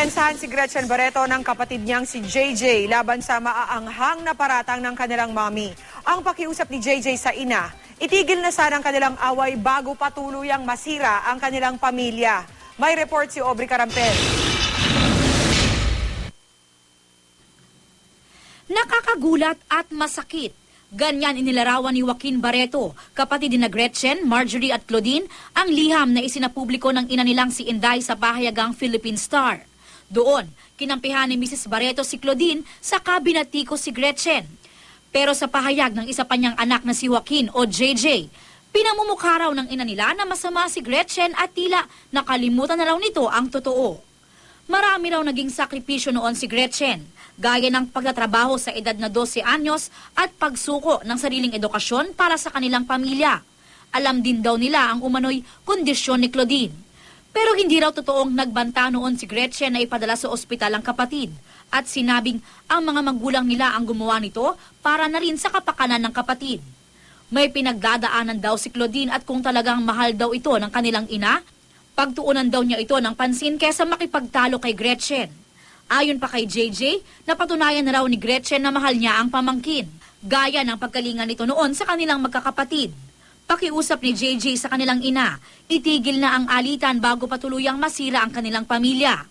Dinepensahan si Gretchen Barreto ng kapatid niyang si JJ laban sa maaanghang na paratang ng kanilang mami. Ang pakiusap ni JJ sa ina, itigil na sana ang kanilang away bago patuluyang masira ang kanilang pamilya. May report si Aubrey Carampel. Nakakagulat at masakit. Ganyan inilarawan ni Joaquin Barreto, kapatid na Gretchen, Marjorie at Claudine, ang liham na isinapubliko ng ina nilang si Inday sa bahayagang Philippine Star. Doon, kinampihan ni Mrs. Barreto si Claudine sa kabinatiko si Gretchen. Pero sa pahayag ng isa pa niyang anak na si Joaquin o JJ, pinamumukha raw ng ina nila na masama si Gretchen at tila nakalimutan na raw nito ang totoo. Marami raw naging sakripisyo noon si Gretchen, gaya ng pagtatrabaho sa edad na 12 anyos at pagsuko ng sariling edukasyon para sa kanilang pamilya. Alam din daw nila ang umano'y kondisyon ni Claudine. Pero hindi raw totoong nagbanta noon si Gretchen na ipadala sa ospital ang kapatid at sinabing ang mga magulang nila ang gumawa nito para na rin sa kapakanan ng kapatid. May pinagdadaanan daw si Claudine at kung talagang mahal daw ito ng kanilang ina, pagtuunan daw niya ito ng pansin kesa makipagtalo kay Gretchen. Ayon pa kay JJ, napatunayan na raw ni Gretchen na mahal niya ang pamangkin, gaya ng pagkalingan nito noon sa kanilang magkakapatid. Pakiusap ni JJ sa kanilang ina, itigil na ang alitan bago patuluyang masira ang kanilang pamilya.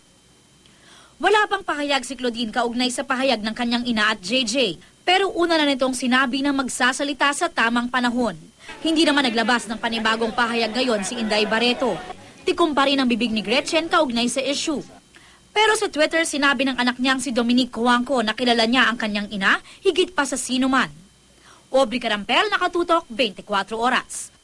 Wala pang pahayag si Claudine kaugnay sa pahayag ng kanyang ina at JJ, pero una na nitong sinabi na magsasalita sa tamang panahon. Hindi naman naglabas ng panibagong pahayag ngayon si Inday Barreto. Tikom pa rin ang bibig ni Gretchen kaugnay sa issue. Pero sa Twitter, sinabi ng anak niyang si Dominique Cuangco na kilala niya ang kanyang ina higit pa sa sino man. Aubrey nakatutok 24 oras.